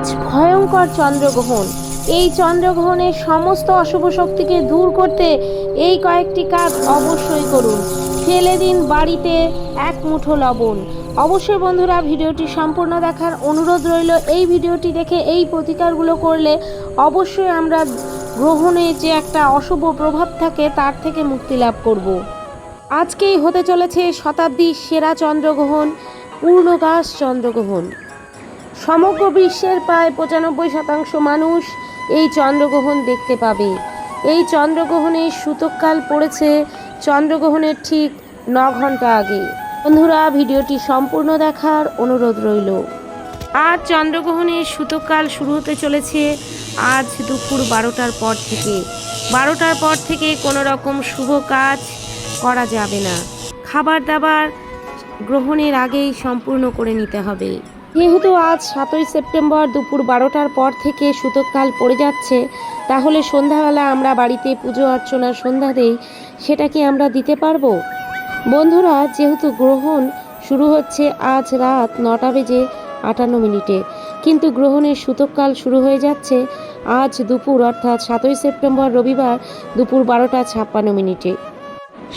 আজ ভয়ঙ্কর চন্দ্রগ্রহণ। এই চন্দ্রগ্রহণের সমস্ত অশুভ শক্তিকে দূর করতে এই কয়েকটি কাজ অবশ্যই করুন। ফেলে দিন বাড়িতে এক মুঠো লবণ। অবশ্যই বন্ধুরা, ভিডিওটি সম্পূর্ণ দেখার অনুরোধ রইল, এই ভিডিওটি দেখে এই প্রতিকারগুলো করলে অবশ্যই আমরা গ্রহণে যে একটা অশুভ প্রভাব থাকে, তার থেকে মুক্তি লাভ করব। আজকেই হতে চলেছে শতাব্দীর সেরা চন্দ্রগ্রহণ, পূর্ণগাস চন্দ্রগ্রহণ। সমগ্র বিশ্বের প্রায় পঁচানব্বই শতাংশ মানুষ এই চন্দ্রগ্রহণ দেখতে পাবে। এই চন্দ্রগ্রহণের সূতককাল পড়েছে, চন্দ্রগ্রহণের ঠিক ন ঘণ্টা আগে। বন্ধুরা, ভিডিওটি সম্পূর্ণ দেখার অনুরোধ রইল। আজ চন্দ্রগ্রহণের সূতককাল শুরু হতে চলেছে আজ দুপুর বারোটার পর থেকে। বারোটার পর থেকে কোনো রকম শুভ কাজ করা যাবে না। খাবার দাবার গ্রহণের আগেই সম্পূর্ণ করে নিতে হবে। যেহেতু আজ সাতই সেপ্টেম্বর দুপুর বারোটার পর থেকে সুতককাল পড়ে যাচ্ছে, তাহলে সন্ধ্যাবেলা আমরা বাড়িতে পুজো অর্চনার সন্ধ্যা দেই, সেটা কি আমরা দিতে পারব? বন্ধুরা, যেহেতু গ্রহণ শুরু হচ্ছে আজ রাত নটা বেজে আটান্ন মিনিটে, কিন্তু গ্রহণের সুতককাল শুরু হয়ে যাচ্ছে আজ দুপুর, অর্থাৎ সাতই সেপ্টেম্বর রবিবার দুপুর বারোটা ছাপ্পান্ন মিনিটে।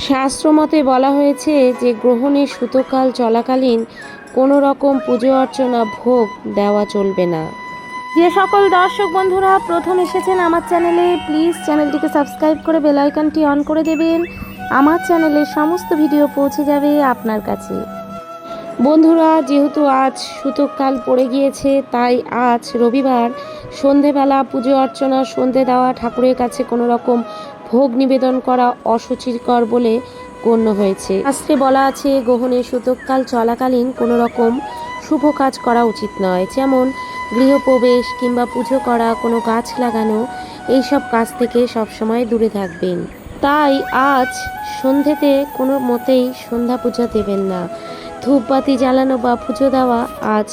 শাস্ত্রমতে বলা হয়েছে যে, গ্রহণের সুতকাল চলাকালীন কোনো রকম পুজো অর্চনা ভোগ দেওয়া চলবে না। যে সকল দর্শক বন্ধুরা প্রথম এসেছেন আমার চ্যানেলে প্লিজ চ্যানেলটিকে সাবস্ক্রাইব করে বেল আইকনটি অন করে দেবেন। আমার চ্যানেলে সমস্ত ভিডিও পৌঁছে যাবে আপনার কাছে। বন্ধুরা যেহেতু আজ সুতককাল পড়ে গিয়েছে তাই আজ রবিবার সন্ধেবেলা পুজো অর্চনা সন্ধে দেওয়া ঠাকুরের কাছে কোনো রকম ভোগ নিবেদন করা অসুচিকর বলে গণ্য হয়েছে। শাস্ত্রে বলা আছে গ্রহণের সুতককাল চলাকালীন কোনো রকম শুভ কাজ করা উচিত নয়। যেমন গৃহপ্রবেশ কিংবা পুজো করা, কোনো গাছ লাগানো, এইসব কাজ থেকে সবসময় দূরে থাকবেন। তাই আজ সন্ধেতে কোনো মতেই সন্ধ্যা পূজা দেবেন না। ধূপবাতি জ্বালানো বা পুজো দেওয়া আজ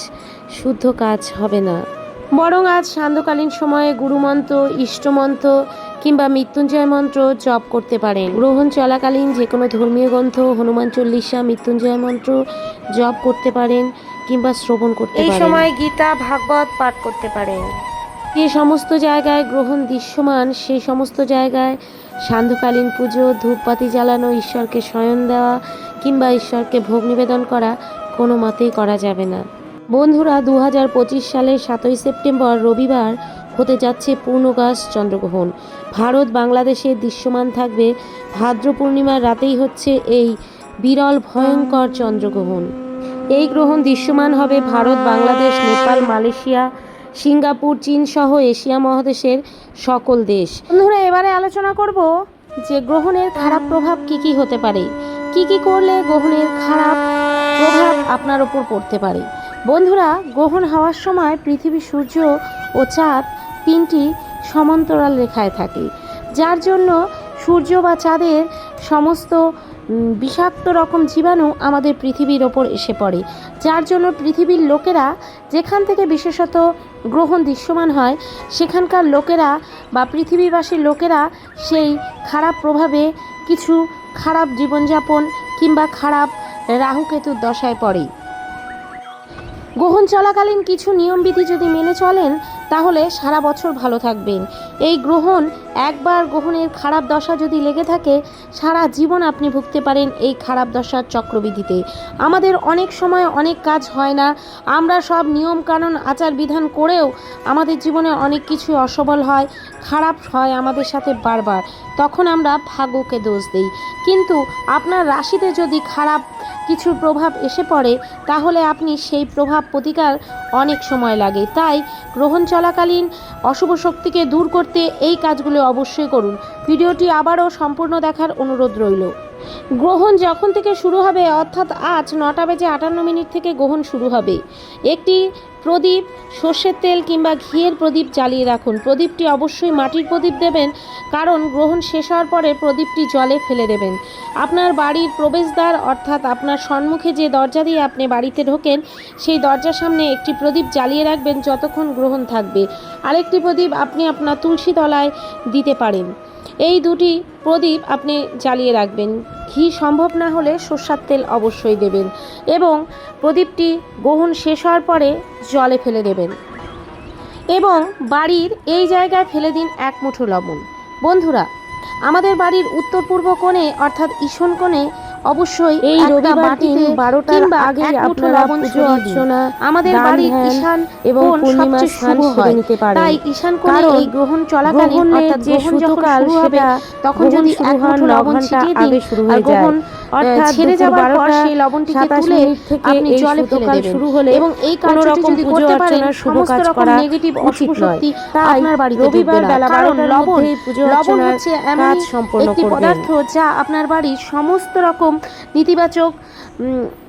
শুদ্ধ কাজ হবে না। বরং আজ সান্ধ্যকালীন সময়ে গুরুমন্ত্র, ইষ্টমন্ত্র কিংবা মৃত্যুঞ্জয় মন্ত্র জপ করতে পারেন। গ্রহণ চলাকালীন যে কোনো ধর্মীয় গ্রন্থ হনুমান চল্লিশা মৃত্যুঞ্জয় মন্ত্র জপ করতে পারেন কিংবা শ্রবণ করতে পারেন। এই সময় গীতা ভাগবত পাঠ করতে পারেন। যে সমস্ত জায়গায় গ্রহণ দৃশ্যমান সেই সমস্ত জায়গায় সান্ধ্যকালীন পুজো ধূপবাতি জ্বালানো ঈশ্বরকে শয়ন দেওয়া কিংবা ঈশ্বরকে ভোগ নিবেদন করা কোনো মতেই করা যাবে না। বন্ধুরা দু হাজার পঁচিশ সালের সাতই সেপ্টেম্বর রবিবার হতে যাচ্ছে পূর্ণগাস চন্দ্রগ্রহণ। ভারত বাংলাদেশে দৃশ্যমান থাকবে ভাদ্র পূর্ণিমার রাতেই হচ্ছে এই বিরল ভয়ঙ্কর চন্দ্রগ্রহণ। এই গ্রহণ দৃশ্যমান হবে ভারত, বাংলাদেশ, নেপাল, মালয়েশিয়া, সিঙ্গাপুর, চীন সহ এশিয়া মহাদেশের সকল দেশ। বন্ধুরা, এবারে আলোচনা করব যে গ্রহণের খারাপ প্রভাব কি কি হতে পারে, কি কি করলে গ্রহণের খারাপ প্রভাব আপনার ওপর পড়তে পারে। বন্ধুরা, গ্রহণ হওয়ার সময় পৃথিবী সূর্য ও চাঁদ তিনটি সমান্তরাল রেখায় থাকে, যার জন্য সূর্য বা চাঁদের সমস্ত বিষাক্ত রকম জীবাণু আমাদের পৃথিবীর ওপর এসে পড়ে, যার জন্য পৃথিবীর লোকেরা যেখান থেকে বিশেষত গ্রহণ দৃশ্যমান হয়, সেখানকার লোকেরা বা পৃথিবীবাসীর লোকেরা সেই খারাপ প্রভাবে কিছু খারাপ জীবনযাপন কিংবা খারাপ রাহুকেতুর দশায় পড়ে। গ্রহণ চলাকালীন কিছু নিয়মবিধি যদি মেনে চলেন তাহলে সারা বছর ভালো থাকবেন। এই গ্রহণ একবার গ্রহণের খারাপ দশা যদি লেগে থাকে, সারা জীবন আপনি ভুগতে পারেন এই খারাপ দশার চক্রবিধিতে আমাদের অনেক সময় অনেক কাজ হয় না। আমরা সব নিয়ম কানুন আচার বিধান করেও আমাদের জীবনে অনেক কিছু অসবল হয়, খারাপ হয় আমাদের সাথে বারবার। তখন আমরা ভাগ্যকে দোষ দিই। কিন্তু আপনার রাশিতে যদি খারাপ কিছুর প্রভাব এসে পড়ে, তাহলে আপনি সেই প্রভাব প্রতিকার অনেক সময় লাগে। তাই গ্রহণ চলাকালীন অশুভ শক্তিকে দূর করতে এই কাজগুলো অবশ্যই করুন। ভিডিওটি আবারও সম্পূর্ণ দেখার অনুরোধ রইল। গ্রহণ যখন থেকে শুরু হবে, অর্থাৎ আজ নটা বেজে আটান্ন মিনিট থেকে গ্রহণ শুরু হবে। একটি প্রদীপ, সর্ষের তেল কিংবা ঘিয়ের প্রদীপ জ্বালিয়ে রাখুন। প্রদীপটি অবশ্যই মাটির প্রদীপ দেবেন, কারণ গ্রহণ শেষ হওয়ার পরে প্রদীপটি জলে ফেলে দেবেন। আপনার বাড়ির প্রবেশদ্বার, অর্থাৎ আপনার সম্মুখে যে দরজা দিয়ে আপনি বাড়িতে ঢোকেন, সেই দরজার সামনে একটি প্রদীপ জ্বালিয়ে রাখবেন যতক্ষণ গ্রহণ থাকবে। আরেকটি প্রদীপ আপনি আপনার তুলসী তলায় দিতে পারেন। এই দুটি প্রদীপ আপনি জ্বালিয়ে রাখবেন। ঘি সম্ভব না হলে সর্ষার তেল অবশ্যই দেবেন এবং প্রদীপটি গ্রহণ শেষ হওয়ার পরে জলে ফেলে দেবেন। এবং বাড়ির এই জায়গায় ফেলে দিন এক মুঠো লবণ। বন্ধুরা, আমাদের বাড়ির উত্তর পূর্ব কোণে অর্থাৎ ঈশন কোণে অবশ্যই এই রবিবার দিন বারোটার আগে আপনারা লবণ পুজো অর্চনা আমাদের বাড়ির ঈশান এবং সবচেয়ে স্নান সেরে নিতে পারেন। তাই ঈশান কোণে এই গ্রহণ চলাকালীন অর্থাৎ যে গ্রহণ যখন সূতকাল শুরু হবে তখন যদি এক মুঠো লবণ ছিটিয়ে দিন শুরু আর হয়ে যায়। গ্রহণ অর্থাৎ ছেড়ে যাওয়ার পর সেই লবণটিকে তুলে আপনি জলে ফেলে শুরু হলে এবং এই কাজটি যদি করতে পারেন শুভ সমস্ত কাজ করা নেগেটিভ অশুভ শক্তি আপনার বাড়িতে রবিবার বেলা কারণ লবণ লবণ হচ্ছে এমন একটি পদার্থ যা আপনার বাড়ির সমস্ত রকম নেতিবাচক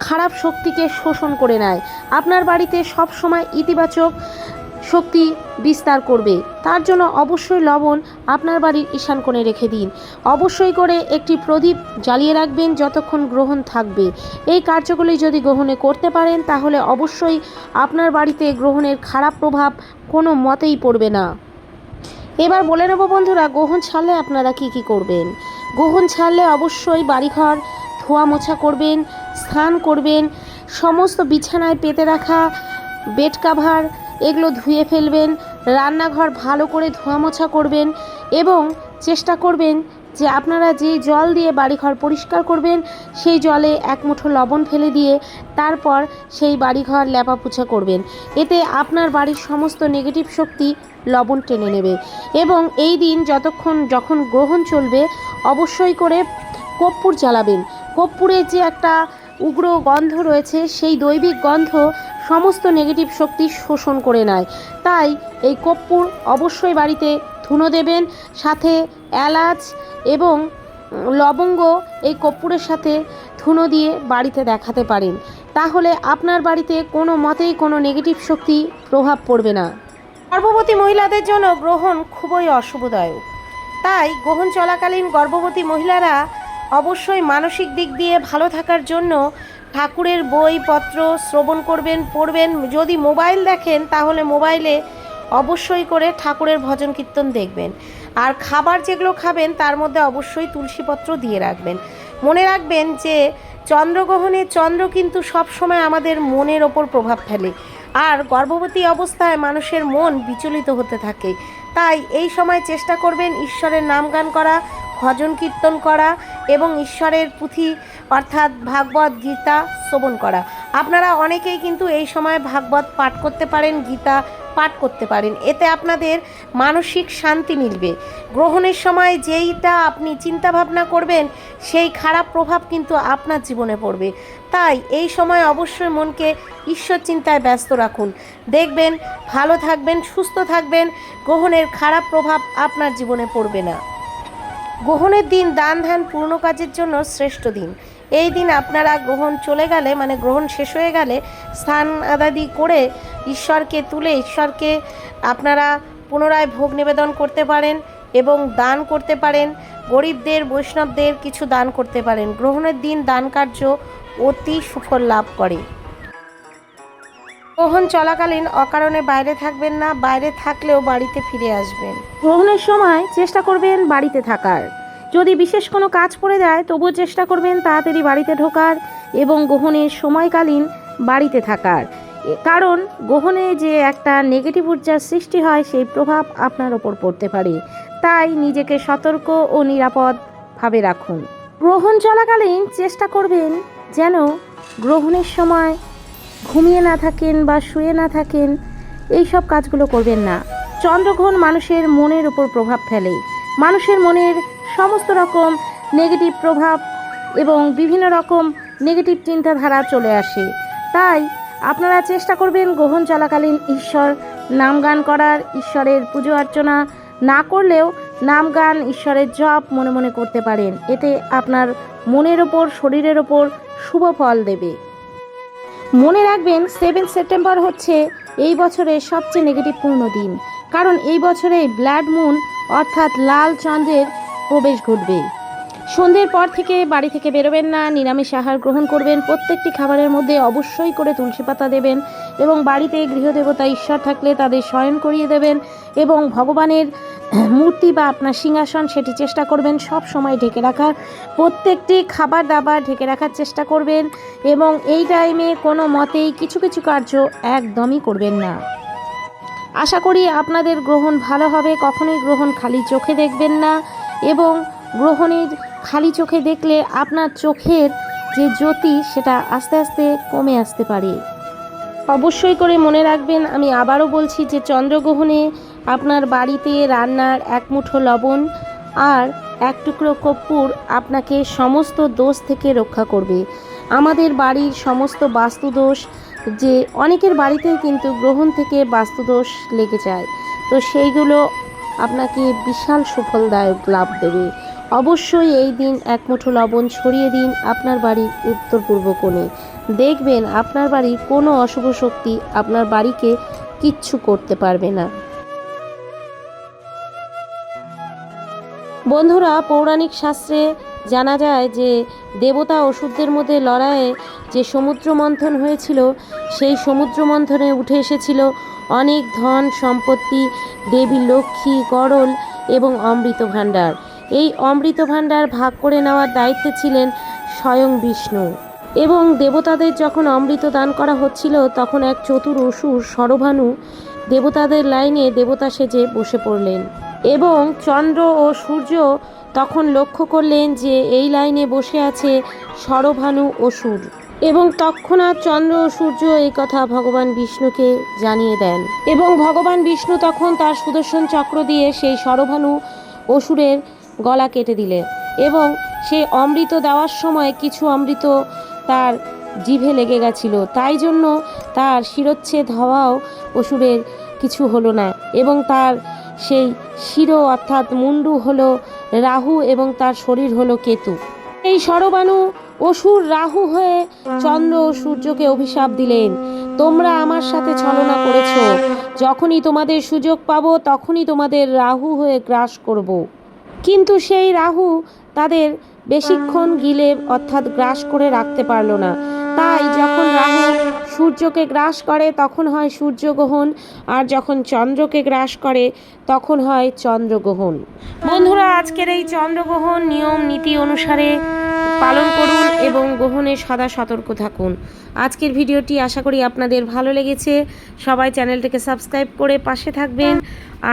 খারাপ শক্তিকে শোষণ করে নেয়। আপনার বাড়িতে সব সময় ইতিবাচক শক্তি বিস্তার করবে। তার জন্য অবশ্যই লবণ আপনার বাড়ির ঈশান কোণে রেখে দিন। অবশ্যই করে একটি প্রদীপ জ্বালিয়ে রাখবেন যতক্ষণ গ্রহণ থাকবে। এই কার্যগুলি যদি গ্রহণে করতে পারেন, তাহলে অবশ্যই আপনার বাড়িতে গ্রহণের খারাপ প্রভাব কোনো মতেই পড়বে না। এবার বলে নেব বন্ধুরা, গ্রহণ ছাড়লে আপনারা কি কি করবেন? গ্রহণ ছাড়লে অবশ্যই বাড়িঘর ধোয়া মোছা করবেন, স্নান করবেন, সমস্ত বিছানায় পেতে রাখা বেড কাভার, এগুলো ধুয়ে ফেলবেন, রান্নাঘর ভালো করে ধোয়া মোছা করবেন এবং চেষ্টা করবেন যে আপনারা যে জল দিয়ে বাড়িঘর পরিষ্কার করবেন, সেই জলে এক মুঠো লবণ ফেলে দিয়ে তারপর সেই বাড়িঘর লেপাপোছা করবেন। এতে আপনার বাড়ির সমস্ত নেগেটিভ শক্তি লবণ টেনে নেবে এবং এই দিন যতক্ষণ যখন গ্রহণ চলবে, অবশ্যই করে কর্পূর জ্বালাবেন। কর্পূরের যে একটা উগ্র গন্ধ রয়েছে, সেই দৈবিক গন্ধ সমস্ত নেগেটিভ শক্তি শোষণ করে নেয়। তাই এই কর্পূর অবশ্যই বাড়িতে ধুনো দেবেন, সাথে এলাচ এবং লবঙ্গ এই কর্পূরের সাথে ধুনো দিয়ে বাড়িতে দেখাতে পারেন। তাহলে আপনার বাড়িতে কোনো মতেই কোনো নেগেটিভ শক্তি প্রভাব পড়বে না। গর্ভবতী মহিলাদের জন্য গ্রহণ খুবই অশুভদায়ক। তাই গ্রহণ চলাকালীন গর্ভবতী মহিলারা অবশ্যই মানসিক দিক দিয়ে ভালো থাকার জন্য ঠাকুরের বই পত্র শ্রবণ করবেন, পড়বেন। যদি মোবাইল দেখেন, তাহলে মোবাইলে অবশ্যই করে ঠাকুরের ভজন কীর্তন দেখবেন। আর খাবার যেগুলো খাবেন, তার মধ্যে অবশ্যই তুলসীপত্র দিয়ে রাখবেন। মনে রাখবেন যে চন্দ্রগ্রহণে চন্দ্র কিন্তু সবসময় আমাদের মনের ওপর প্রভাব ফেলে। আর গর্ভবতী অবস্থায় মানুষের মন বিচলিত হতে থাকে। তাই এই সময় চেষ্টা করবেন ঈশ্বরের নাম গান করা ভজন কীর্তন করা এবং ঈশ্বরের পুঁথি অর্থাৎ ভাগবত গীতা শ্রবণ করা। আপনারা অনেকেই কিন্তু এই সময় ভাগবত পাঠ করতে পারেন, গীতা পাঠ করতে পারেন। এতে আপনাদের মানসিক শান্তি মিলবে। গ্রহণের সময় যেইটা আপনি চিন্তা ভাবনা করবেন, সেই খারাপ প্রভাব কিন্তু আপনার জীবনে পড়বে। তাই এই সময় অবশ্যই মনকে ঈশ্বর চিন্তায় ব্যস্ত রাখুন। দেখবেন, ভালো থাকবেন, সুস্থ থাকবেন, গ্রহণের খারাপ প্রভাব আপনার জীবনে পড়বে না। গ্রহণের দিন, দান ধ্যান, পূর্ণ কাজের জন্য শ্রেষ্ঠ দিন। এই দিন আপনারা গ্রহণ চলে গেলে মানে গ্রহণ শেষ হয়ে গেলে, স্থান আদাদি করে ঈশ্বরকে তুলে, ঈশ্বরকে আপনারা পুনরায় ভোগ নিবেদন করতে পারেন এবং দান করতে পারেন। গরিবদের, বৈষ্ণবদের কিছু দান করতে পারেন। গ্রহণের দিন, দান কার্য অতি সুফল লাভ করে। গ্রহণ চলাকালীন অকারণে বাইরে থাকবেন না, বাইরে থাকলেও বাড়িতে ফিরে আসবেন। গ্রহণের সময় চেষ্টা করবেন বাড়িতে থাকার। যদি বিশেষ কোনো কাজ পড়ে যায় তবুও চেষ্টা করবেন তাড়াতাড়ি বাড়িতে ঢোকার এবং গ্রহণের সময়কালীন বাড়িতে থাকার। কারণ গ্রহণে যে একটা নেগেটিভ ঊর্জার সৃষ্টি হয়, সেই প্রভাব আপনার ওপর পড়তে পারে। তাই নিজেকে সতর্ক ও নিরাপদভাবে রাখুন। গ্রহণ চলাকালীন চেষ্টা করবেন যেন গ্রহণের সময় ঘুমিয়ে না থাকেন বা শুয়ে না থাকেন, এই সব কাজগুলো করবেন না। চন্দ্রগ্রহণ মানুষের মনের উপর প্রভাব ফেলে। মানুষের মনের সমস্ত রকম নেগেটিভ প্রভাব এবং বিভিন্ন রকম নেগেটিভ চিন্তাধারা চলে আসে। তাই আপনারা চেষ্টা করবেন গ্রহণ চলাকালীন ঈশ্বর, নাম গান করার, ঈশ্বরের পুজো অর্চনা না করলেও নাম গান ঈশ্বরের জপ মনে মনে করতে পারেন। এতে আপনার মনের ওপর, শরীরের ওপর শুভ ফল দেবে। মনে রাখবেন সেভেন সেপ্টেম্বর হচ্ছে এই বছরের সবচেয়ে নেগেটিভপূর্ণ দিন। কারণ এই বছরে ব্লাড মুন অর্থাৎ লাল চন্দ্রের প্রবেশ ঘটবে। সন্ধ্যের পর থেকে বাড়ি থেকে বেরোবেন না, নিরামিষ আহার গ্রহণ করবেন, প্রত্যেকটি খাবারের মধ্যে অবশ্যই করে তুলসী পাতা দেবেন এবং বাড়িতে গৃহদেবতা ঈশ্বর থাকলে তাদের শয়ন করিয়ে দেবেন এবং ভগবানের মূর্তি বা আপনার সিংহাসন সেটি চেষ্টা করবেন সব সময় ঢেকে রাখার। প্রত্যেকটি খাবার দাবার ঢেকে রাখার চেষ্টা করবেন এবং এই টাইমে কোনো মতেই কিছু কিছু কার্য একদমই করবেন না। আশা করি আপনাদের গ্রহণ ভালো হবে, কখনোই গ্রহণ খালি চোখে দেখবেন না। এবং গ্রহণের খালি চোখে দেখলে আপনার চোখের যে জ্যোতি, সেটা আস্তে আস্তে কমে আসতে পারে। অবশ্যই করে মনে রাখবেন, আমি আবারও বলছি যে চন্দ্রগ্রহণে আপনার বাড়িতে রান্নার এক মুঠো লবণ আর এক টুকরো কর্পূর আপনাকে সমস্ত দোষ থেকে রক্ষা করবে। আমাদের বাড়ির সমস্ত বাস্তুদোষ, যে অনেকের বাড়িতেই কিন্তু গ্রহণ থেকে বাস্তুদোষ লেগে যায়। তো সেইগুলো আপনাকে বিশাল সুফলদায়ক লাভ দেবে। অবশ্যই এই দিন এক মুঠো লবণ ছড়িয়ে দিন আপনার বাড়ির উত্তর পূর্ব কোণে। দেখবেন আপনার বাড়ির কোনো অশুভ শক্তি আপনার বাড়িকে কিচ্ছু করতে পারবে না। বন্ধুরা, পৌরাণিক শাস্ত্রে জানা যায় যে দেবতা ওষুধদের মধ্যে লড়াইয়ে যে সমুদ্র মন্থন হয়েছিল, সেই সমুদ্র মন্থনে উঠে এসেছিল অনেক ধন, সম্পত্তি দেবী লক্ষ্মী গরল এবং অমৃত ভাণ্ডার। এই অমৃত ভাণ্ডার ভাগ করে নেওয়ার দায়িত্বে ছিলেন স্বয়ং বিষ্ণু। এবং দেবতাদের যখন অমৃত দান করা হচ্ছিল, তখন এক চতুর অসুর সরভানু দেবতাদের লাইনে দেবতা সেজে বসে পড়লেন। এবং চন্দ্র ও সূর্য তখন লক্ষ্য করলেন যে এই লাইনে বসে আছে সরভানু অসুর। এবং তৎক্ষণাৎ চন্দ্র সূর্য এই কথা ভগবান বিষ্ণুকে জানিয়ে দেন। এবং ভগবান বিষ্ণু তখন তার সুদর্শন চক্র দিয়ে সেই সরভানু অসুরের গলা কেটে দিলে এবং সেই অমৃত দেওয়ার সময় কিছু অমৃত তার জিভে লেগে গেছিল। তাই জন্য তার শিরচ্ছেদ হওয়াও অসুরের কিছু হলো না এবং তার সেই শিরো অর্থাৎ মুন্ডু হলো রাহু এবং তার শরীর হলো কেতু। এই সরবাণু অসুর রাহু হয়ে চন্দ্র ও সূর্যকে অভিশাপ দিলেন। তোমরা আমার সাথে ছলনা করেছ। যখনই তোমাদের সুযোগ পাব, তখনই তোমাদের রাহু হয়ে গ্রাস করব। কিন্তু সেই রাহু তাদের বেশিক্ষণ গিলে অর্থাৎ গ্রাস করে রাখতে পারল না। তাই যখন রাহু সূর্যকে গ্রাস করে, তখন হয় সূর্যগ্রহণ, আর যখন চন্দ্রকে গ্রাস করে, তখন হয় চন্দ্রগ্রহণ। বন্ধুরা, আজকের এই চন্দ্রগ্রহণ নিয়ম নীতি অনুসারে পালন করুন এবং গ্রহণে সদা সতর্ক থাকুন। আজকের ভিডিওটি আশা করি আপনাদের ভালো লেগেছে। সবাই চ্যানেলটাকে সাবস্ক্রাইব করে পাশে থাকবেন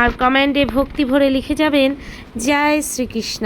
আর কমেন্টে ভক্তি ভরে লিখে যাবেন। জয় শ্রীকৃষ্ণ।